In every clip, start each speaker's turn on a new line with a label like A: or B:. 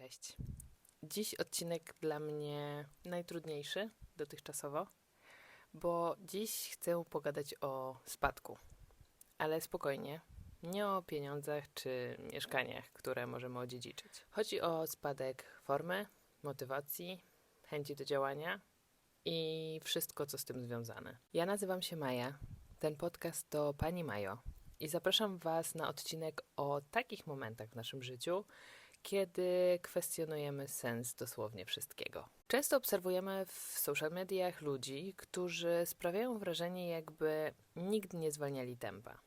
A: Cześć. Dziś odcinek dla mnie najtrudniejszy dotychczasowo, bo dziś chcę pogadać o spadku. Ale spokojnie, nie o pieniądzach czy mieszkaniach, które możemy odziedziczyć. Chodzi o spadek formy, motywacji, chęci do działania i wszystko, co z tym związane. Ja nazywam się Maja. Ten podcast to Pani Majo i zapraszam Was na odcinek o takich momentach w naszym życiu, kiedy kwestionujemy sens dosłownie wszystkiego. Często obserwujemy w social mediach ludzi, którzy sprawiają wrażenie, jakby nigdy nie zwalniali tempa.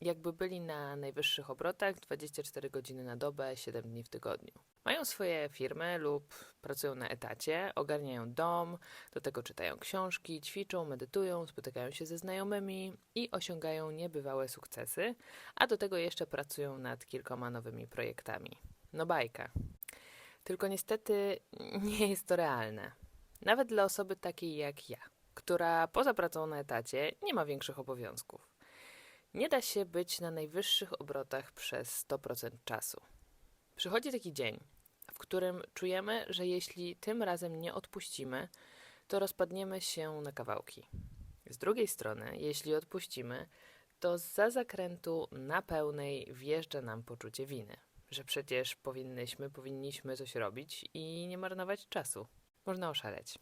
A: Jakby byli na najwyższych obrotach 24 godziny na dobę, 7 dni w tygodniu. Mają swoje firmy lub pracują na etacie, ogarniają dom, do tego czytają książki, ćwiczą, medytują, spotykają się ze znajomymi i osiągają niebywałe sukcesy, a do tego jeszcze pracują nad kilkoma nowymi projektami. No bajka. Tylko niestety nie jest to realne. Nawet dla osoby takiej jak ja, która poza pracą na etacie nie ma większych obowiązków. Nie da się być na najwyższych obrotach przez 100% czasu. Przychodzi taki dzień, w którym czujemy, że jeśli tym razem nie odpuścimy, to rozpadniemy się na kawałki. Z drugiej strony, jeśli odpuścimy, to za zakrętu na pełnej wjeżdża nam poczucie winy że przecież powinnyśmy, powinniśmy coś robić i nie marnować czasu. Można oszaleć.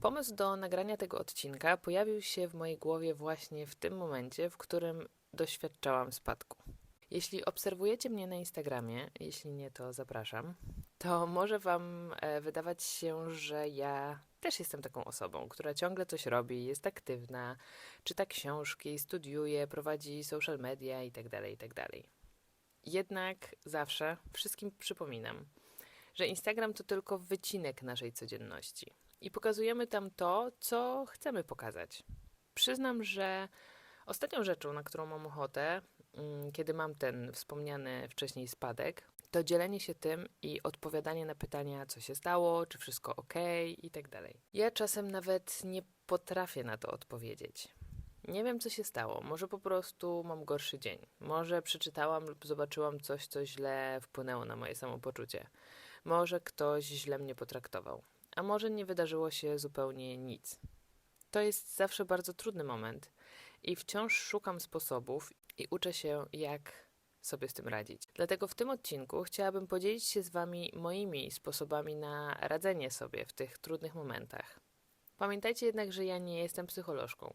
A: Pomysł do nagrania tego odcinka pojawił się w mojej głowie właśnie w tym momencie, w którym doświadczałam spadku. Jeśli obserwujecie mnie na Instagramie, jeśli nie, to zapraszam, to może Wam e, wydawać się, że ja też jestem taką osobą, która ciągle coś robi, jest aktywna, czyta książki, studiuje, prowadzi social media itd. itd. Jednak zawsze wszystkim przypominam, że Instagram to tylko wycinek naszej codzienności i pokazujemy tam to, co chcemy pokazać. Przyznam, że ostatnią rzeczą, na którą mam ochotę, mm, kiedy mam ten wspomniany wcześniej spadek, to dzielenie się tym i odpowiadanie na pytania, co się stało, czy wszystko ok i tak dalej. Ja czasem nawet nie potrafię na to odpowiedzieć. Nie wiem, co się stało. Może po prostu mam gorszy dzień. Może przeczytałam lub zobaczyłam coś, co źle wpłynęło na moje samopoczucie. Może ktoś źle mnie potraktował. A może nie wydarzyło się zupełnie nic. To jest zawsze bardzo trudny moment i wciąż szukam sposobów i uczę się, jak sobie z tym radzić. Dlatego w tym odcinku chciałabym podzielić się z Wami moimi sposobami na radzenie sobie w tych trudnych momentach. Pamiętajcie jednak, że ja nie jestem psycholożką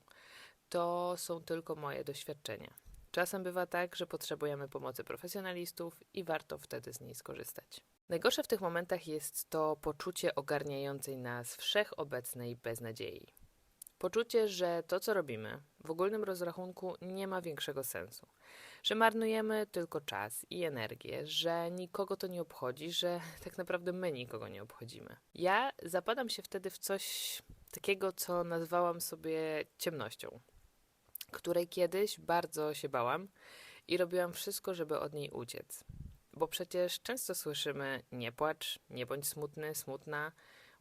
A: to są tylko moje doświadczenia. Czasem bywa tak, że potrzebujemy pomocy profesjonalistów i warto wtedy z niej skorzystać. Najgorsze w tych momentach jest to poczucie ogarniającej nas wszechobecnej beznadziei. Poczucie, że to, co robimy, w ogólnym rozrachunku nie ma większego sensu, że marnujemy tylko czas i energię, że nikogo to nie obchodzi, że tak naprawdę my nikogo nie obchodzimy. Ja zapadam się wtedy w coś takiego, co nazwałam sobie ciemnością której kiedyś bardzo się bałam i robiłam wszystko, żeby od niej uciec. Bo przecież często słyszymy nie płacz, nie bądź smutny, smutna,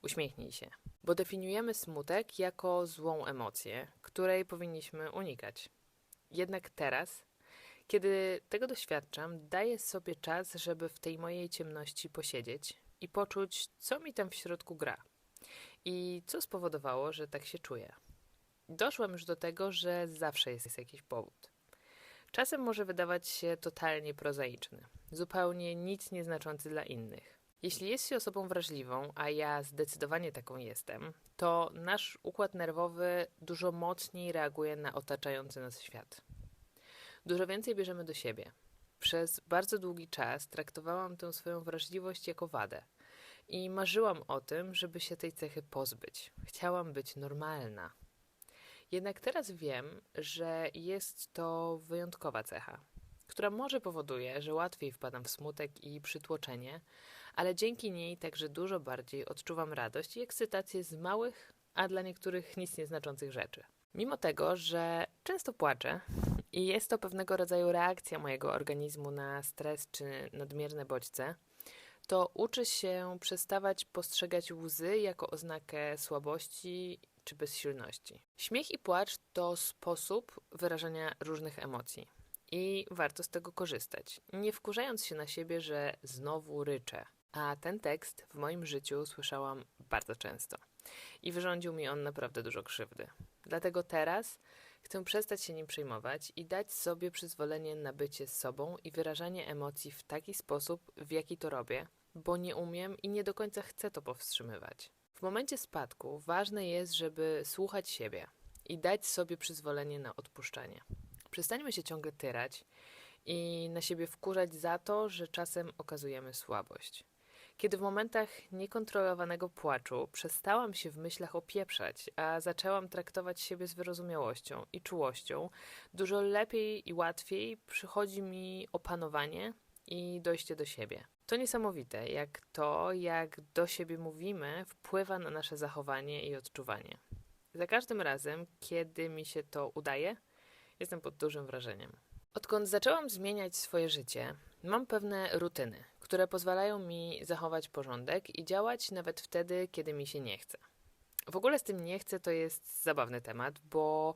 A: uśmiechnij się. Bo definiujemy smutek jako złą emocję, której powinniśmy unikać. Jednak teraz, kiedy tego doświadczam, daję sobie czas, żeby w tej mojej ciemności posiedzieć i poczuć, co mi tam w środku gra i co spowodowało, że tak się czuję doszłam już do tego, że zawsze jest jakiś powód. Czasem może wydawać się totalnie prozaiczny, zupełnie nic nieznaczący dla innych. Jeśli jest się osobą wrażliwą, a ja zdecydowanie taką jestem, to nasz układ nerwowy dużo mocniej reaguje na otaczający nas świat. Dużo więcej bierzemy do siebie. Przez bardzo długi czas traktowałam tę swoją wrażliwość jako wadę i marzyłam o tym, żeby się tej cechy pozbyć. Chciałam być normalna. Jednak teraz wiem, że jest to wyjątkowa cecha, która może powoduje, że łatwiej wpadam w smutek i przytłoczenie, ale dzięki niej także dużo bardziej odczuwam radość i ekscytację z małych, a dla niektórych nic nieznaczących rzeczy. Mimo tego, że często płaczę i jest to pewnego rodzaju reakcja mojego organizmu na stres czy nadmierne bodźce, to uczy się przestawać postrzegać łzy jako oznakę słabości czy bezsilności. Śmiech i płacz to sposób wyrażania różnych emocji. I warto z tego korzystać, nie wkurzając się na siebie, że znowu ryczę. A ten tekst w moim życiu słyszałam bardzo często i wyrządził mi on naprawdę dużo krzywdy. Dlatego teraz chcę przestać się nim przejmować i dać sobie przyzwolenie na bycie sobą i wyrażanie emocji w taki sposób, w jaki to robię, bo nie umiem i nie do końca chcę to powstrzymywać. W momencie spadku ważne jest, żeby słuchać siebie i dać sobie przyzwolenie na odpuszczanie. Przestańmy się ciągle tyrać i na siebie wkurzać za to, że czasem okazujemy słabość. Kiedy w momentach niekontrolowanego płaczu przestałam się w myślach opieprzać, a zaczęłam traktować siebie z wyrozumiałością i czułością, dużo lepiej i łatwiej przychodzi mi opanowanie i dojście do siebie. To niesamowite, jak to, jak do siebie mówimy, wpływa na nasze zachowanie i odczuwanie. Za każdym razem, kiedy mi się to udaje, jestem pod dużym wrażeniem. Odkąd zaczęłam zmieniać swoje życie, mam pewne rutyny, które pozwalają mi zachować porządek i działać nawet wtedy, kiedy mi się nie chce. W ogóle z tym nie chcę to jest zabawny temat, bo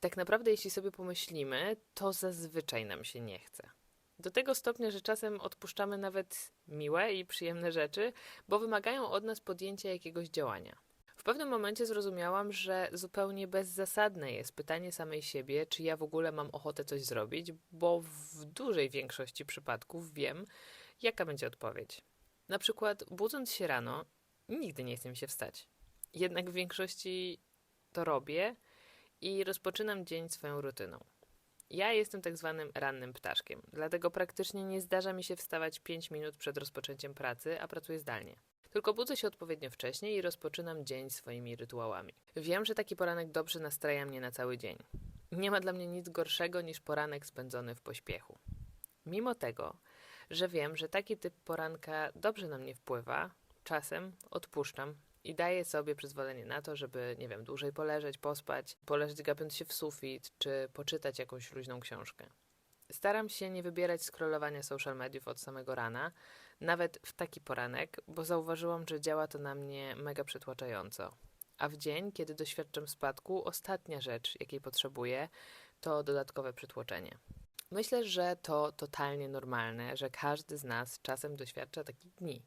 A: tak naprawdę, jeśli sobie pomyślimy, to zazwyczaj nam się nie chce. Do tego stopnia, że czasem odpuszczamy nawet miłe i przyjemne rzeczy, bo wymagają od nas podjęcia jakiegoś działania. W pewnym momencie zrozumiałam, że zupełnie bezzasadne jest pytanie samej siebie, czy ja w ogóle mam ochotę coś zrobić, bo w dużej większości przypadków wiem, jaka będzie odpowiedź. Na przykład, budząc się rano, nigdy nie chce mi się wstać. Jednak w większości to robię i rozpoczynam dzień swoją rutyną. Ja jestem tak zwanym rannym ptaszkiem, dlatego praktycznie nie zdarza mi się wstawać 5 minut przed rozpoczęciem pracy, a pracuję zdalnie. Tylko budzę się odpowiednio wcześniej i rozpoczynam dzień swoimi rytuałami. Wiem, że taki poranek dobrze nastraja mnie na cały dzień. Nie ma dla mnie nic gorszego niż poranek spędzony w pośpiechu. Mimo tego, że wiem, że taki typ poranka dobrze na mnie wpływa, czasem odpuszczam i daję sobie przyzwolenie na to, żeby, nie wiem, dłużej poleżeć, pospać, poleżeć gapiąc się w sufit, czy poczytać jakąś luźną książkę. Staram się nie wybierać scrollowania social mediów od samego rana, nawet w taki poranek, bo zauważyłam, że działa to na mnie mega przytłaczająco. A w dzień, kiedy doświadczam spadku, ostatnia rzecz, jakiej potrzebuję, to dodatkowe przytłoczenie. Myślę, że to totalnie normalne, że każdy z nas czasem doświadcza takich dni,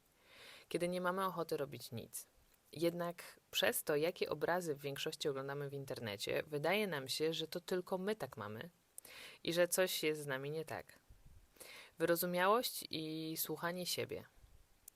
A: kiedy nie mamy ochoty robić nic. Jednak przez to, jakie obrazy w większości oglądamy w internecie, wydaje nam się, że to tylko my tak mamy i że coś jest z nami nie tak. Wyrozumiałość i słuchanie siebie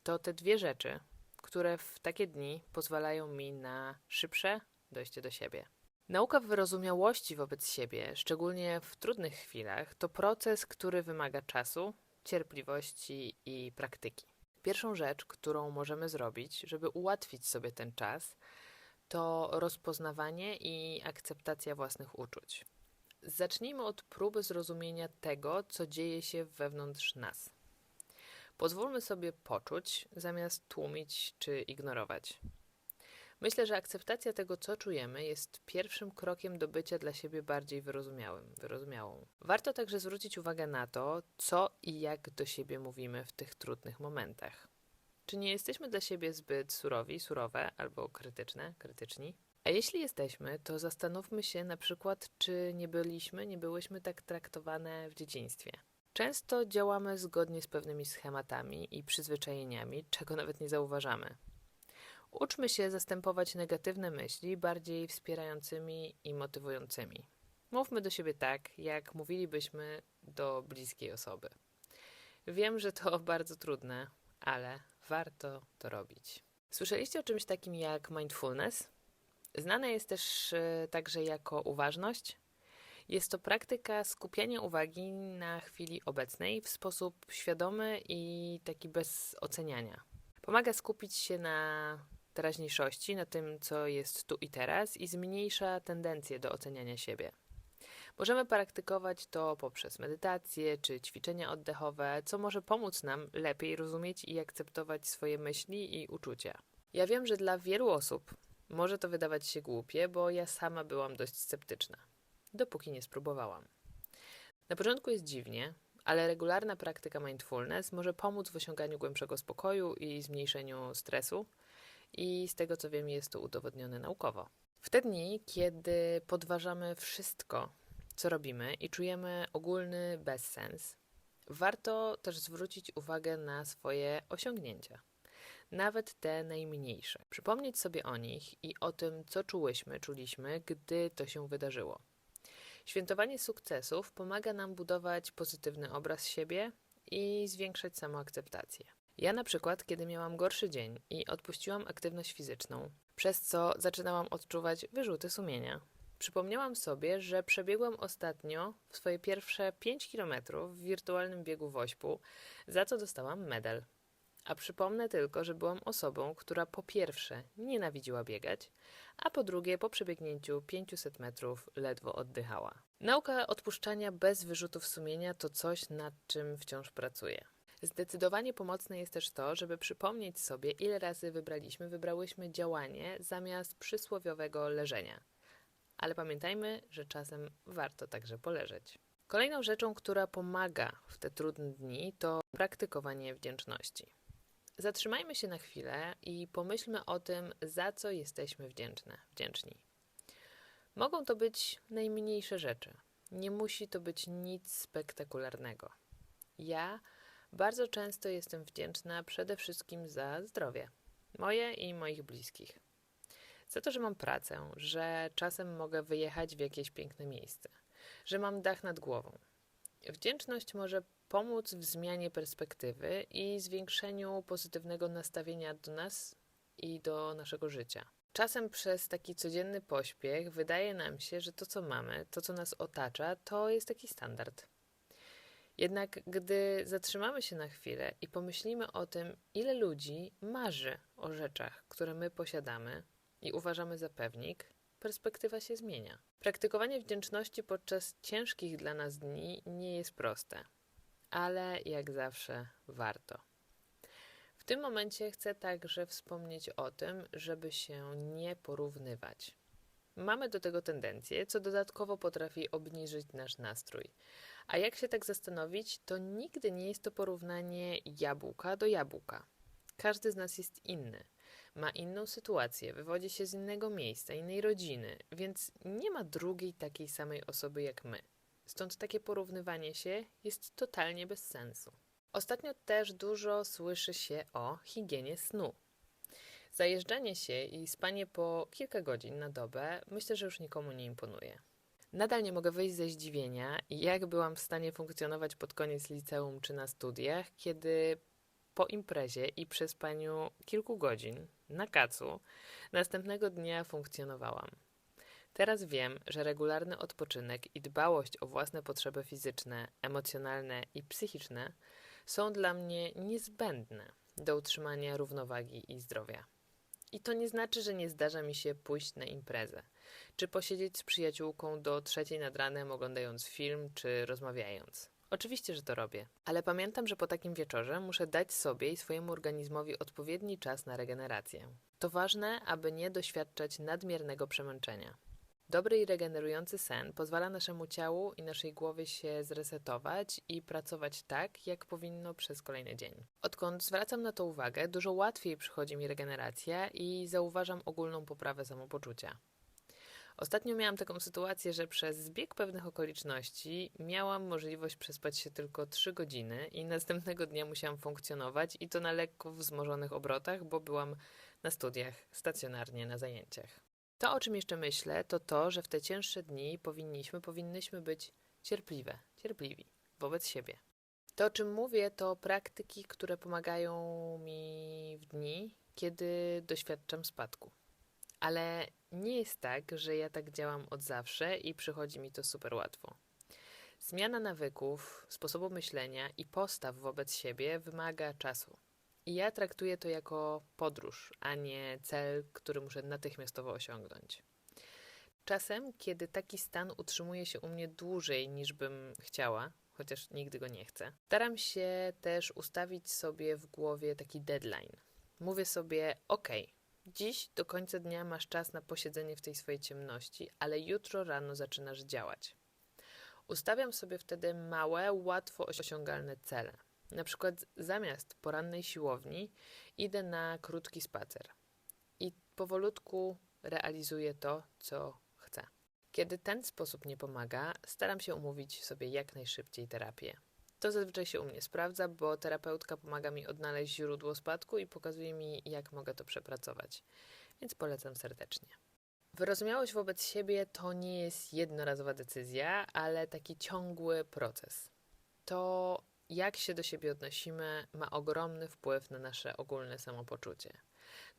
A: to te dwie rzeczy, które w takie dni pozwalają mi na szybsze dojście do siebie. Nauka wyrozumiałości wobec siebie, szczególnie w trudnych chwilach, to proces, który wymaga czasu, cierpliwości i praktyki. Pierwszą rzecz, którą możemy zrobić, żeby ułatwić sobie ten czas, to rozpoznawanie i akceptacja własnych uczuć. Zacznijmy od próby zrozumienia tego, co dzieje się wewnątrz nas. Pozwólmy sobie poczuć, zamiast tłumić czy ignorować. Myślę, że akceptacja tego, co czujemy, jest pierwszym krokiem do bycia dla siebie bardziej wyrozumiałym, wyrozumiałą. Warto także zwrócić uwagę na to, co i jak do siebie mówimy w tych trudnych momentach. Czy nie jesteśmy dla siebie zbyt surowi, surowe albo krytyczne, krytyczni? A jeśli jesteśmy, to zastanówmy się na przykład, czy nie byliśmy, nie byłyśmy tak traktowane w dzieciństwie. Często działamy zgodnie z pewnymi schematami i przyzwyczajeniami, czego nawet nie zauważamy. Uczmy się zastępować negatywne myśli bardziej wspierającymi i motywującymi. Mówmy do siebie tak, jak mówilibyśmy do bliskiej osoby. Wiem, że to bardzo trudne, ale warto to robić. Słyszeliście o czymś takim jak mindfulness? Znane jest też e, także jako uważność. Jest to praktyka skupiania uwagi na chwili obecnej w sposób świadomy i taki bez oceniania. Pomaga skupić się na teraźniejszości, na tym, co jest tu i teraz i zmniejsza tendencję do oceniania siebie. Możemy praktykować to poprzez medytację czy ćwiczenia oddechowe, co może pomóc nam lepiej rozumieć i akceptować swoje myśli i uczucia. Ja wiem, że dla wielu osób może to wydawać się głupie, bo ja sama byłam dość sceptyczna, dopóki nie spróbowałam. Na początku jest dziwnie, ale regularna praktyka mindfulness może pomóc w osiąganiu głębszego spokoju i zmniejszeniu stresu, i z tego co wiem, jest to udowodnione naukowo. W te dni, kiedy podważamy wszystko, co robimy i czujemy ogólny bezsens, Warto też zwrócić uwagę na swoje osiągnięcia, nawet te najmniejsze. Przypomnieć sobie o nich i o tym, co czułyśmy, czuliśmy, gdy to się wydarzyło. Świętowanie sukcesów pomaga nam budować pozytywny obraz siebie i zwiększać samoakceptację. Ja na przykład, kiedy miałam gorszy dzień i odpuściłam aktywność fizyczną, przez co zaczynałam odczuwać wyrzuty sumienia, przypomniałam sobie, że przebiegłam ostatnio swoje pierwsze 5 km w wirtualnym biegu wośpu, za co dostałam medal. A przypomnę tylko, że byłam osobą, która po pierwsze nienawidziła biegać, a po drugie po przebiegnięciu 500 metrów ledwo oddychała. Nauka odpuszczania bez wyrzutów sumienia to coś, nad czym wciąż pracuję. Zdecydowanie pomocne jest też to, żeby przypomnieć sobie, ile razy wybraliśmy, wybrałyśmy działanie zamiast przysłowiowego leżenia. Ale pamiętajmy, że czasem warto także poleżeć. Kolejną rzeczą, która pomaga w te trudne dni, to praktykowanie wdzięczności. Zatrzymajmy się na chwilę i pomyślmy o tym, za co jesteśmy wdzięczne, wdzięczni. Mogą to być najmniejsze rzeczy. Nie musi to być nic spektakularnego. Ja bardzo często jestem wdzięczna przede wszystkim za zdrowie moje i moich bliskich. Za to, że mam pracę, że czasem mogę wyjechać w jakieś piękne miejsce, że mam dach nad głową. Wdzięczność może pomóc w zmianie perspektywy i zwiększeniu pozytywnego nastawienia do nas i do naszego życia. Czasem przez taki codzienny pośpiech wydaje nam się, że to, co mamy, to, co nas otacza, to jest taki standard. Jednak gdy zatrzymamy się na chwilę i pomyślimy o tym, ile ludzi marzy o rzeczach, które my posiadamy i uważamy za pewnik, perspektywa się zmienia. Praktykowanie wdzięczności podczas ciężkich dla nas dni nie jest proste, ale jak zawsze warto. W tym momencie chcę także wspomnieć o tym, żeby się nie porównywać. Mamy do tego tendencję, co dodatkowo potrafi obniżyć nasz nastrój. A jak się tak zastanowić, to nigdy nie jest to porównanie jabłka do jabłka. Każdy z nas jest inny, ma inną sytuację, wywodzi się z innego miejsca, innej rodziny, więc nie ma drugiej takiej samej osoby jak my. Stąd takie porównywanie się jest totalnie bez sensu. Ostatnio też dużo słyszy się o higienie snu. Zajeżdżanie się i spanie po kilka godzin na dobę myślę, że już nikomu nie imponuje. Nadal nie mogę wyjść ze zdziwienia, jak byłam w stanie funkcjonować pod koniec liceum czy na studiach, kiedy po imprezie i przespaniu kilku godzin na kacu następnego dnia funkcjonowałam. Teraz wiem, że regularny odpoczynek i dbałość o własne potrzeby fizyczne, emocjonalne i psychiczne są dla mnie niezbędne do utrzymania równowagi i zdrowia. I to nie znaczy, że nie zdarza mi się pójść na imprezę, czy posiedzieć z przyjaciółką do trzeciej nad ranem oglądając film, czy rozmawiając. Oczywiście, że to robię, ale pamiętam, że po takim wieczorze muszę dać sobie i swojemu organizmowi odpowiedni czas na regenerację. To ważne, aby nie doświadczać nadmiernego przemęczenia. Dobry i regenerujący sen pozwala naszemu ciału i naszej głowie się zresetować i pracować tak, jak powinno przez kolejny dzień. Odkąd zwracam na to uwagę, dużo łatwiej przychodzi mi regeneracja i zauważam ogólną poprawę samopoczucia. Ostatnio miałam taką sytuację, że przez zbieg pewnych okoliczności miałam możliwość przespać się tylko 3 godziny i następnego dnia musiałam funkcjonować i to na lekko wzmożonych obrotach, bo byłam na studiach stacjonarnie na zajęciach. To, o czym jeszcze myślę, to to, że w te cięższe dni powinniśmy, powinnyśmy być cierpliwe, cierpliwi wobec siebie. To, o czym mówię, to praktyki, które pomagają mi w dni, kiedy doświadczam spadku. Ale nie jest tak, że ja tak działam od zawsze i przychodzi mi to super łatwo. Zmiana nawyków, sposobu myślenia i postaw wobec siebie wymaga czasu. I ja traktuję to jako podróż, a nie cel, który muszę natychmiastowo osiągnąć. Czasem, kiedy taki stan utrzymuje się u mnie dłużej niż bym chciała, chociaż nigdy go nie chcę, staram się też ustawić sobie w głowie taki deadline. Mówię sobie: OK, dziś do końca dnia masz czas na posiedzenie w tej swojej ciemności, ale jutro rano zaczynasz działać. Ustawiam sobie wtedy małe, łatwo osiągalne cele. Na przykład zamiast porannej siłowni idę na krótki spacer i powolutku realizuję to, co chcę. Kiedy ten sposób nie pomaga, staram się umówić sobie jak najszybciej terapię. To zazwyczaj się u mnie sprawdza, bo terapeutka pomaga mi odnaleźć źródło spadku i pokazuje mi, jak mogę to przepracować. Więc polecam serdecznie. Wyrozumiałość wobec siebie to nie jest jednorazowa decyzja, ale taki ciągły proces. To, jak się do siebie odnosimy, ma ogromny wpływ na nasze ogólne samopoczucie.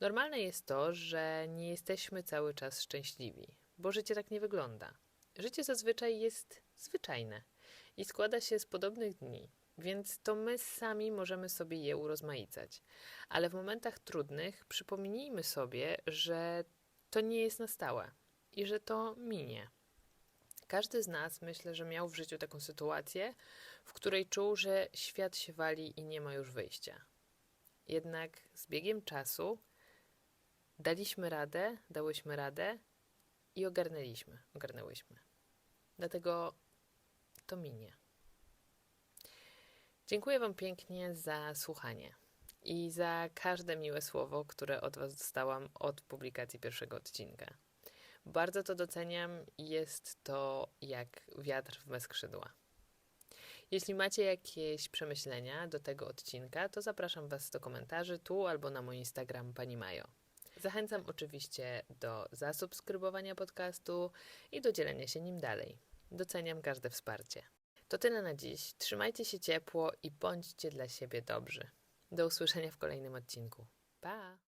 A: Normalne jest to, że nie jesteśmy cały czas szczęśliwi, bo życie tak nie wygląda. Życie zazwyczaj jest zwyczajne i składa się z podobnych dni, więc to my sami możemy sobie je urozmaicać. Ale w momentach trudnych przypomnijmy sobie, że to nie jest na stałe i że to minie. Każdy z nas myślę, że miał w życiu taką sytuację, w której czuł, że świat się wali i nie ma już wyjścia. Jednak z biegiem czasu daliśmy radę, dałyśmy radę i ogarnęliśmy, ogarnęłyśmy. Dlatego to minie. Dziękuję Wam pięknie za słuchanie i za każde miłe słowo, które od Was dostałam od publikacji pierwszego odcinka. Bardzo to doceniam i jest to jak wiatr w me skrzydła. Jeśli macie jakieś przemyślenia do tego odcinka, to zapraszam Was do komentarzy tu albo na mój Instagram Pani Majo. Zachęcam oczywiście do zasubskrybowania podcastu i do dzielenia się nim dalej. Doceniam każde wsparcie. To tyle na dziś. Trzymajcie się ciepło i bądźcie dla siebie dobrzy. Do usłyszenia w kolejnym odcinku. Pa!